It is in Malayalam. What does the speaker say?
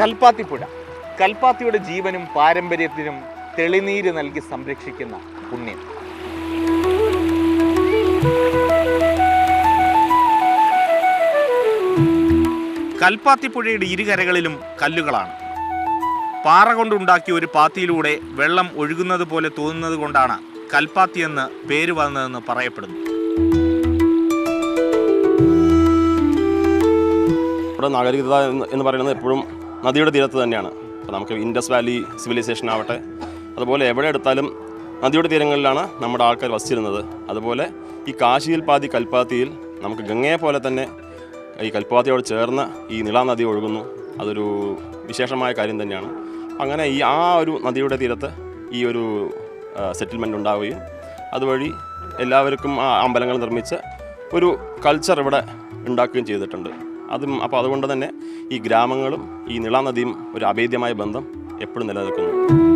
കൽപ്പാത്തിപ്പുഴ. കൽപ്പാത്തിയുടെ ജീവനും പാരമ്പര്യത്തിനും തെളിനീര് നൽകി സംരക്ഷിക്കുന്ന പുണ്യം. കൽപ്പാത്തിപ്പുഴയുടെ ഇരുകരകളിലും കല്ലുകളാണ്. പാറ കൊണ്ടുണ്ടാക്കിയ ഒരു പാത്തിയിലൂടെ വെള്ളം ഒഴുകുന്നത് പോലെ തോന്നുന്നത് കൊണ്ടാണ് കൽപ്പാത്തി എന്ന് പേര് വന്നതെന്ന് പറയപ്പെടുന്നു. ഇവിടെ നാഗരികത എന്ന് പറയുന്നത് എപ്പോഴും നദിയുടെ തീരത്ത് തന്നെയാണ്. അപ്പോൾ നമുക്ക് ഇൻഡസ് വാലി സിവിലൈസേഷൻ ആവട്ടെ. അതുപോലെ എവിടെ എടുത്താലും നദിയുടെ തീരങ്ങളിലാണ് നമ്മുടെ ആൾക്കാർ വസിച്ചിരുന്നത്. അതുപോലെ ഈ കാശിയിൽ പാതി കൽപ്പാത്തിയിൽ നമുക്ക് ഗംഗയെ പോലെ തന്നെ ഈ കൽപ്പാത്തിയോട് ചേർന്ന് ഈ നദി ഒഴുകുന്നു. അതൊരു വിശേഷമായ കാര്യം തന്നെയാണ്. അങ്ങനെ ഈ ആ ഒരു നദിയുടെ തീരത്ത് ഈ ഒരു സെറ്റിൽമെന്റ് ഉണ്ടാവുകയും അതുവഴി എല്ലാവർക്കും ആ അമ്പലങ്ങൾ നിർമ്മിച്ച് ഒരു കൾച്ചർ ഇവിടെ ഉണ്ടാക്കുകയും ചെയ്തിട്ടുണ്ട്. അതും അപ്പോൾ അതുകൊണ്ട് തന്നെ ഈ ഗ്രാമങ്ങളും ഈ നിളാനദിയും ഒരു അഭേദ്യമായ ബന്ധം എപ്പോഴും നിലനിൽക്കുന്നു.